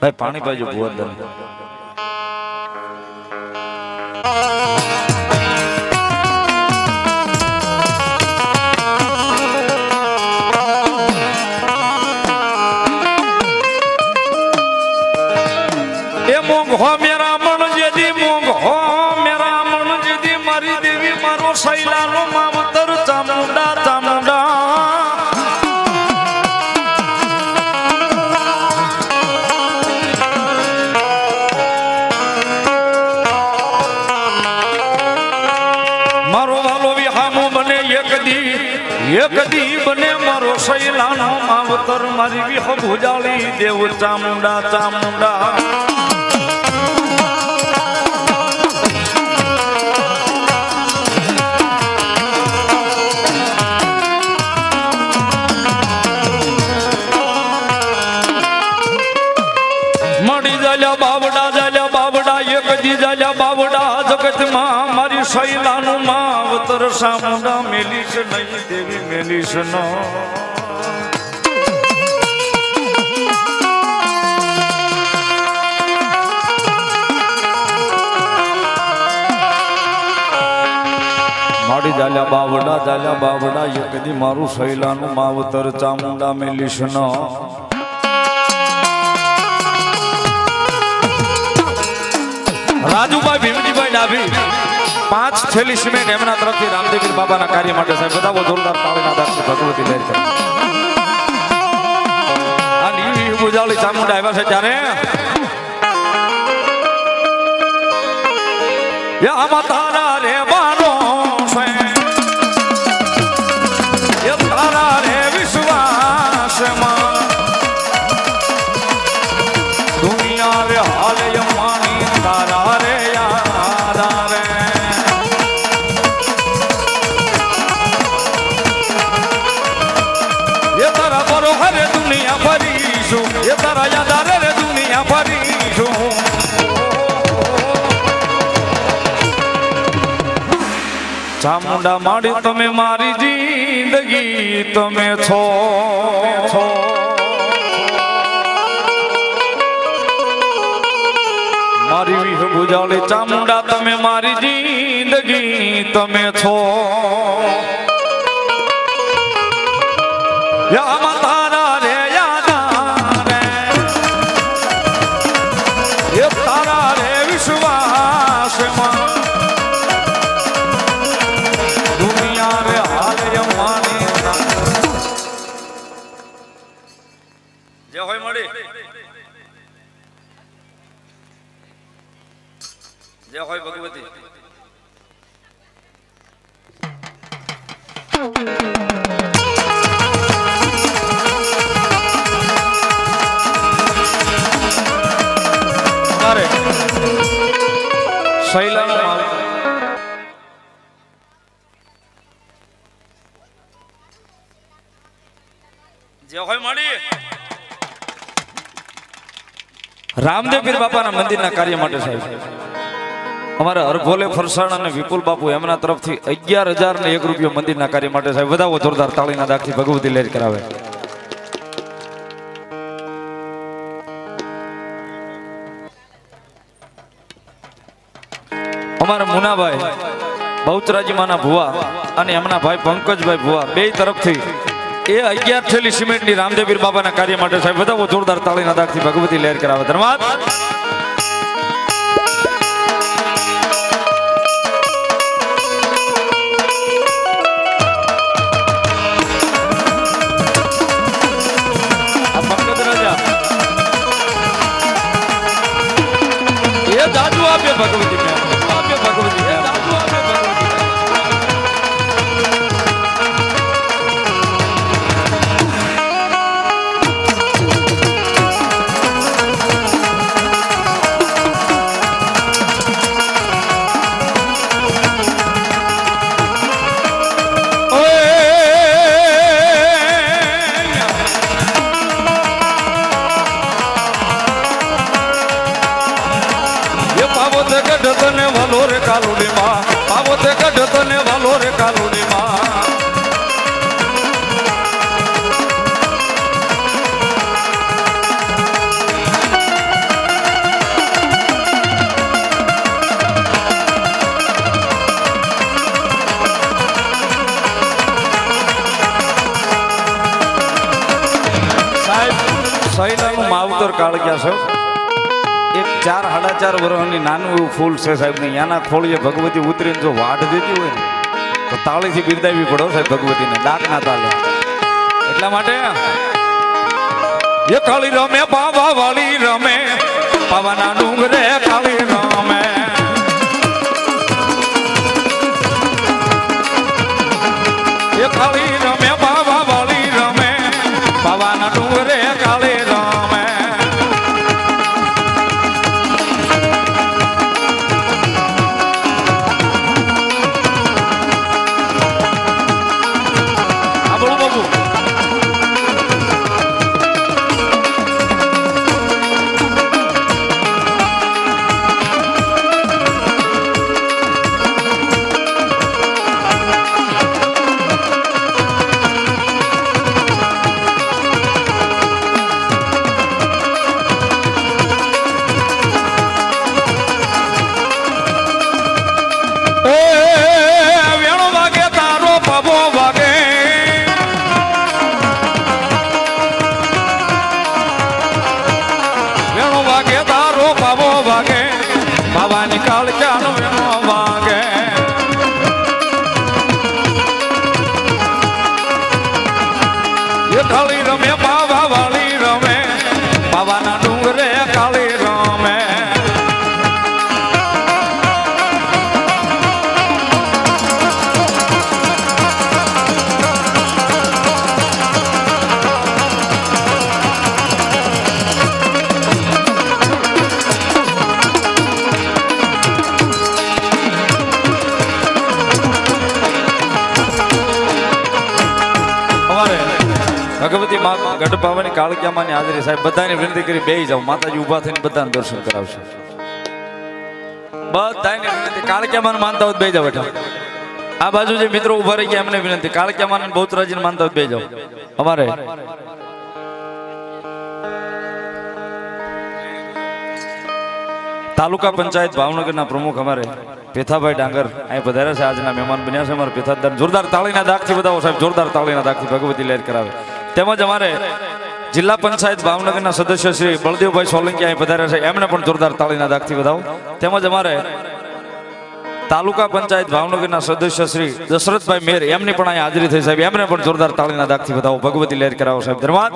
ભાઈ પાણી પાજો ભુવન એ મોંઘો મારી વિહ ભુજાળી દેવ ચામુંડા ચામુંડા. જગતમાં મારી શૈલાનું માવતર સામુંડા મેલીશ નહીં, દેવી મેલીશ ન. માડી જાલ્યા બાવડા જાલ્યા બાવડા એ કદી મારું શૈલાનું માવતર ચામુંડા મેલીશ ન રાજુભાઈ ભીમજીભાઈ ડાભી પાંચ થેલી સિમેન્ટ એમના તરફથી રામદેવીર બાબાના કાર્ય માટે સાહેબ બધા જોરદાર તાળીના દાખલ ભગવતી લે છે. આ નીવી ચામુંડા આવ્યા છે ત્યારે. યા માતા રે ચામુંડા માડી તમે મારી જિંદગી તમે છો. છો મારી વિહ ભુજાળી ચામુંડા તમે મારી જિંદગી તમે છો. યામાં શૈલાનો માલ જે હોય મળી. રામદેવ પીર બાપાના મંદિરના કાર્ય માટે સાહેબ. અમારા હરભોલે ફરસાણ અને વિપુલ બાપુ એમના તરફથી અગિયાર હજાર ને એક રૂપિયો મંદિરના કાર્ય માટે સાહેબ. વધાવો જોરદાર તાળીના દાખથી ભગવતી લહેર કરાવે. અમારા મુનાભાઈ, બહુચરાજી માના ભુવા અને એમના ભાઈ પંકજભાઈ ભુવા, બે તરફથી એ અગિયાર થેલી સિમેન્ટની રામદેવીર બાબાના કાર્ય માટે સાહેબ બધા જોરદાર તાળીના દાખથી ભગવતી લહેર કરાવે ધન્યવાદ. કાલુડી માં આવો તે કઢ તને વાલો રે કાલુડી માં સૈનાનું માવતર કાળ ગયા છે. ચાર સાડા ચાર વર્ષની નાનું એવું ફૂલ છે સાહેબ ને. એના ખોળીએ ભગવતી ઉતરીને જો વાઢ દેતી હોય ને, તો તાળીથી બિરદાવી પડો સાહેબ ભગવતીને ડાક ના તાલે. એટલા માટે એ કાળી રમે બાબા વાળી રમે પાવાના ડુંગરે કાળી ભગવતી મા ગઢ પાવાની કાળક્યામાની હાજરી સાહેબ, બધાની વિનંતી કરી બે જાઓ. માતાજી ઊભા થઈને બધાને દર્શન કરાવશે. બધાને વિનંતી. કાળક્યામાને માનતા હોય બે જાઓ બેઠા આ બાજુ જે મિત્રો ઊભા રહી ગયા, એમને વિનંતી. કાળક્યામાને અને બહુચરાજીને માનતા હોય બે જાઓ. અમારે. તાલુકા પંચાયત ભાવનગરના પ્રમુખ અમારે પેથાભાઈ ડાંગર. અહીં પધાર્યા છે. આજના મહેમાન બન્યા છે. અમારા પેથાદાર જોરદાર તાળીના દાખથી બધા સાહેબ, જોરદાર તાળીના દાખથી ભગવતી લહેર કરાવે. તેમજ અમારે જિલ્લા પંચાયત ભાવનગરના સદસ્ય શ્રી બળદેવભાઈ સોલંકી અહીં પધાર્યા છે. એમને પણ જોરદાર તાળીના દાગથી વધાવો. તેમજ અમારે તાલુકા પંચાયત ભાવનગરના સદસ્ય શ્રી દશરથભાઈ મેર એમની પણ અહીં હાજરી થઈ સાહેબ. એમને પણ જોરદાર તાળીના દાખથી બતાવો ભગવતી લહેર કરાવો સાહેબ. ધન્યવાદ.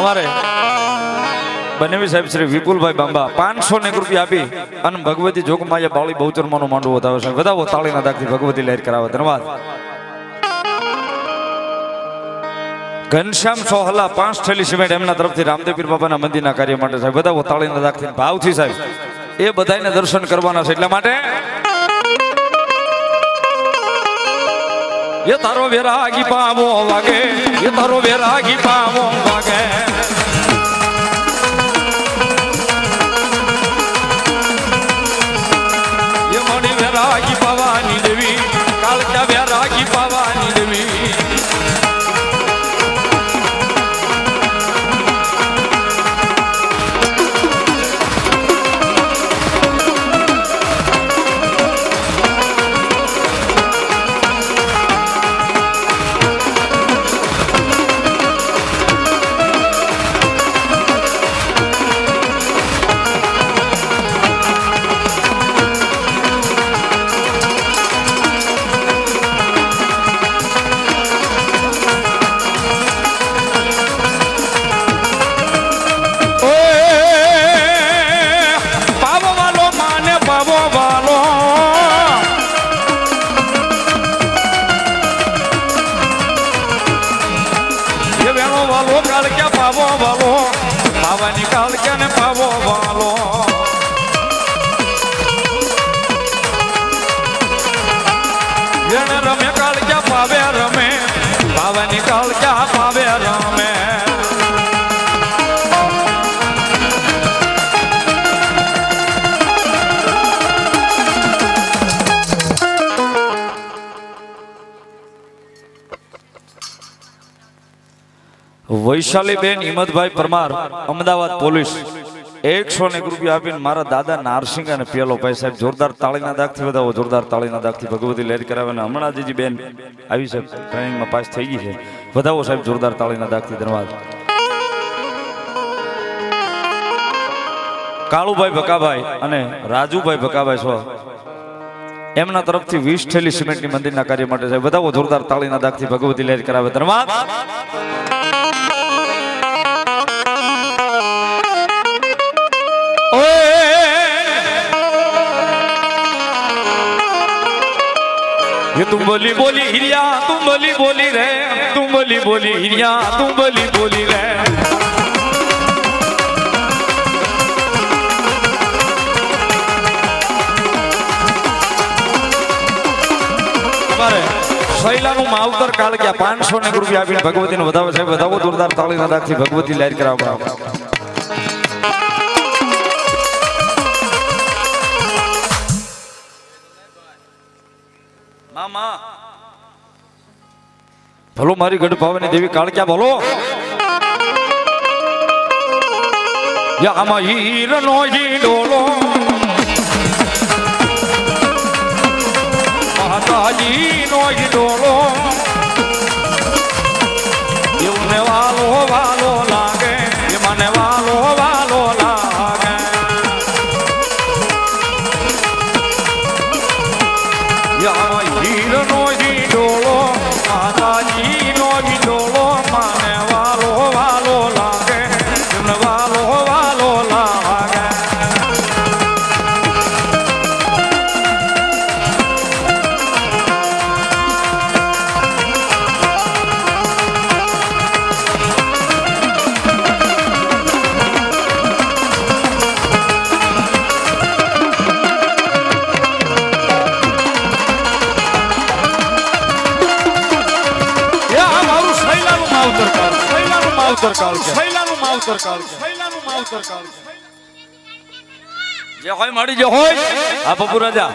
અમારે બનેવી સાહેબ શ્રી વિપુલભાઈ બાંબા. પાંચસો ને રૂપિયા આપી અને ભગવતી જોગમાયા બાળી બહુચરમાનું માંડવું વધાવે છે. વધાવો તાળીના દાખથી ભગવતી લહેર કરાવે. ધન્યવાદ. ઘનશ્યામ સોહલા, પાંચ થેલી સિમેન્ટ એમના તરફથી રામદેવપીર બાબાના મંદિરના કાર્ય માટે સાહેબ. વધાવો તાળીના દાગથી. ભાવથી સાહેબ. એ બધાને દર્શન કરવાના છે એટલા માટે. એ તારો વેરાગી પામો વાગે એ તારો વેરાગી પામો વાગે. વૈશાલીબેન હિંમતભાઈ પરમાર, અમદાવાદ પોલીસ. એકસો એક રૂપિયા આપીને મારા દાદા નારસિંહ અને પેલો ભાઈ સાહેબ જોરદાર તાળીના દાગથી વધાવો, જોરદાર તાળીના દાગથી ભગવતી લહેર કરાવે અને હમણાં જીજી બેન આવી સાહેબ ટ્રેનિંગમાં પાસ થઈ ગઈ છે. વધાવો સાહેબ જોરદાર તાળીના દાખથી ધન્યવાદ. કાળુભાઈ ભકાભાઈ અને રાજુભાઈ ભકાભાઈ છો. એમના તરફથી વીસ થેલી સિમેન્ટની મંદિરના કાર્ય માટે સાહેબ, વધાવો જોરદાર તાળીના દાખથી ભગવતી લહેર કરાવે. ધન્યવાદ. ये तुम बोली बोली हिरिया तुम बोली बोली रे तुम बोली बोली हिरिया तुम बोली बोली रे તમારે શૈલાનું માવતર કાળ ગયા પાંચસો ને રૂપિયા આપીને ભગવતીને વધાવો છે વધાવો જોરદાર તાળીના દાખથી ભગવતી લહેર કરાવવા મામા. ભલો મારી ગઢ ભાવની દેવી કાળક્યા ભલો? યા હીર નો જી ડોલો. માતાજી નો જી ડોલો. હીરનો જી માવતર કાળ છે શૈલાનું માવતર કાળ છે શૈલાનું માવતર કાળ છે જે હોય મળી જે હોય આ પપ્પુ રાજા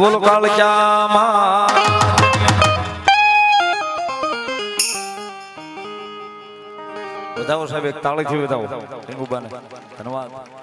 બોલો કાળક્યામાં વધાવો સાહેબ એક તાળીથી વધાવો ધન્યવાદ.